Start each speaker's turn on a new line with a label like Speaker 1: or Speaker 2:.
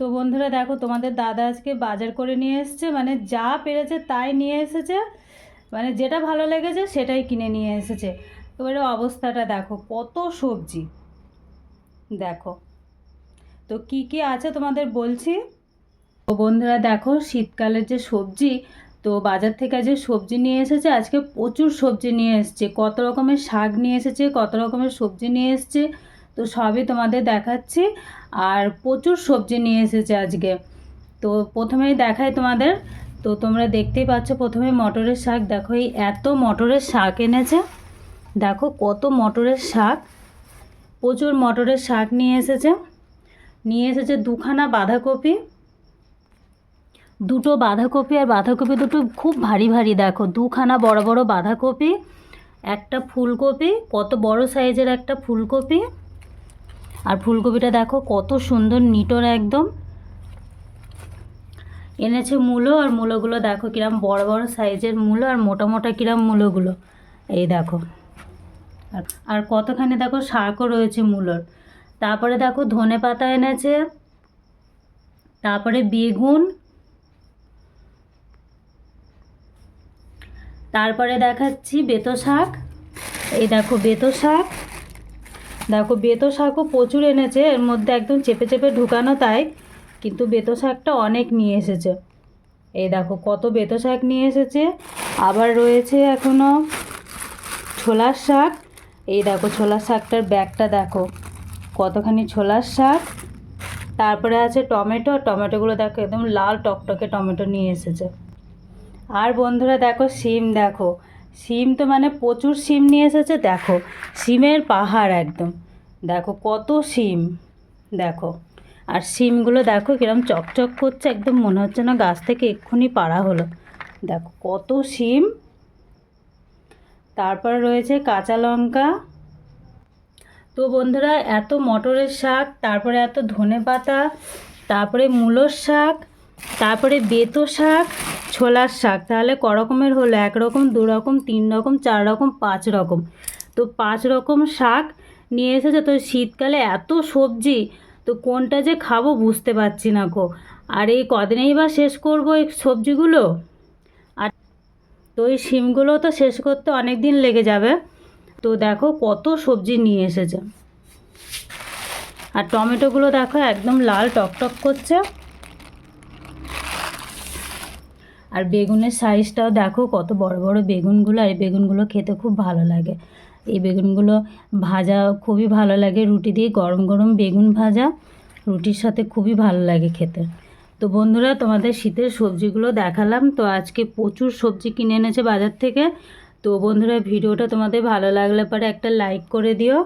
Speaker 1: তো বন্ধুরা দেখো, তোমাদের দাদা আজকে বাজার করে নিয়ে এসেছে মানে যা পেরেছে তাই নিয়ে এসেছে মানে যেটা ভালো লেগেছে সেটাই কিনে নিয়ে এসেছে। এবারে অবস্থাটা দেখো, কত সবজি, দেখো। তো কি কি আছে তোমাদের বলছি? তো বন্ধুরা দেখো, শীতকালের যে সবজি, তো বাজার থেকে যে সবজি নিয়ে এসেছে, আজকে প্রচুর সবজি নিয়ে এসেছে। কত রকমের শাক নিয়ে এসেছে, কত রকমের সবজি নিয়ে এসেছে তো সবই তোমাদের দেখাচ্ছি। আর প্রচুর সবজি নিয়ে এসেছে আজকে। তো প্রথমেই দেখাই তোমাদের। তো তোমরা দেখতেই পাচ্ছ, প্রথমে মটরের শাক। দেখো, এই এত মটরের শাক এনেছে। দেখো, কত মটরের শাক। প্রচুর মটরের শাক নিয়ে এসেছে। নিয়ে এসেছে দুখানা বাঁধাকপি। দুটো বাঁধাকপি আর বাঁধাকপি দুটো খুব ভারী ভারী, দেখো। দুখানা বড় বড় বাঁধাকপি, একটা ফুলকপি, কত বড় সাইজের একটা ফুলকপি। আর ফুলকপিটা দেখো, কত সুন্দর নিটর একদম। এনেছে মূলো, আর মূলোগুলো দেখো কিরম বড় বড় সাইজের মূলো, আর মোটা মোটা কিরম মূলোগুলো। এই দেখো। আর কতখানি দেখো, শাকও রয়েছে মূলোর। তারপরে দেখো ধনে পাতা এনেছে, তারপরে বেগুন, তারপরে দেখাচ্ছি বেতো শাক। এই দেখো বেতো শাক। দেখো, বেতো শাকও প্রচুর এনেছে, এর মধ্যে একদম চেপে চেপে ঢুকানো তাই, কিন্তু বেতো শাকটা অনেক নিয়ে এসেছে। এই দেখো, কত বেতো শাক নিয়ে এসেছে। আবার রয়েছে এখনও ছোলার শাক। এই দেখো, ছোলার শাকটার ব্যাগটা দেখো, কতখানি ছোলার শাক। তারপরে আছে টমেটো টমেটোগুলো দেখো, একদম লাল টকটকে টমেটো নিয়ে এসেছে। আর বন্ধুরা দেখো সিম দেখো সিম তো মানে প্রচুর সিম নিয়ে এসেছে, দেখো। সিমের পাহাড় একদম। দেখো কত সিম, দেখো। আর সিমগুলো দেখো কিরম চকচক করছে, একদম মনে হচ্ছে না গাছ থেকে এক্ষুনি পাড়া হলো। দেখো কত সিম। তারপর রয়েছে কাঁচা লঙ্কা। তো বন্ধুরা, এত মটরের শাক, তারপরে এত ধনে পাতা তারপরে মূলোর শাক, তারপরে বেতো শাক ছোলার শাক, তাহলে ক রকমের হলো এক রকম দু রকম তিন রকম চার রকম পাঁচ রকম তো পাঁচ রকম শাক নিয়ে এসেছে, তো শীতকালে এত সবজি, তো কোনটা যে খাব বুঝতে পারছি না গো। আর এই কদিনেই বা শেষ করব এই সবজিগুলো? আর তো এই শিমগুলো তো শেষ করতে অনেক দিন লেগে যাবে। তো দেখো কত সবজি নিয়ে এসেছে। আর টমেটোগুলো দেখো একদম লাল টকটক করছে। আর বেগুনের সাইজটাও দেখো কত বড় বড় বেগুনগুলো, আর বেগুনগুলো খেতে খুব ভালো লাগে। এই বেগুনগুলো ভাজা খুবই ভালো লাগে, রুটি দিয়ে গরম গরম বেগুন ভাজা, রুটির সাথে খুবই ভালো লাগে খেতে। তো বন্ধুরা, তোমাদের শীতের সবজিগুলো দেখালাম, তো আজকে প্রচুর সবজি কিনে এনেছে বাজার থেকে। তো বন্ধুরা, ভিডিওটা তোমাদের ভালো লাগলে পরে একটা লাইক করে দিও।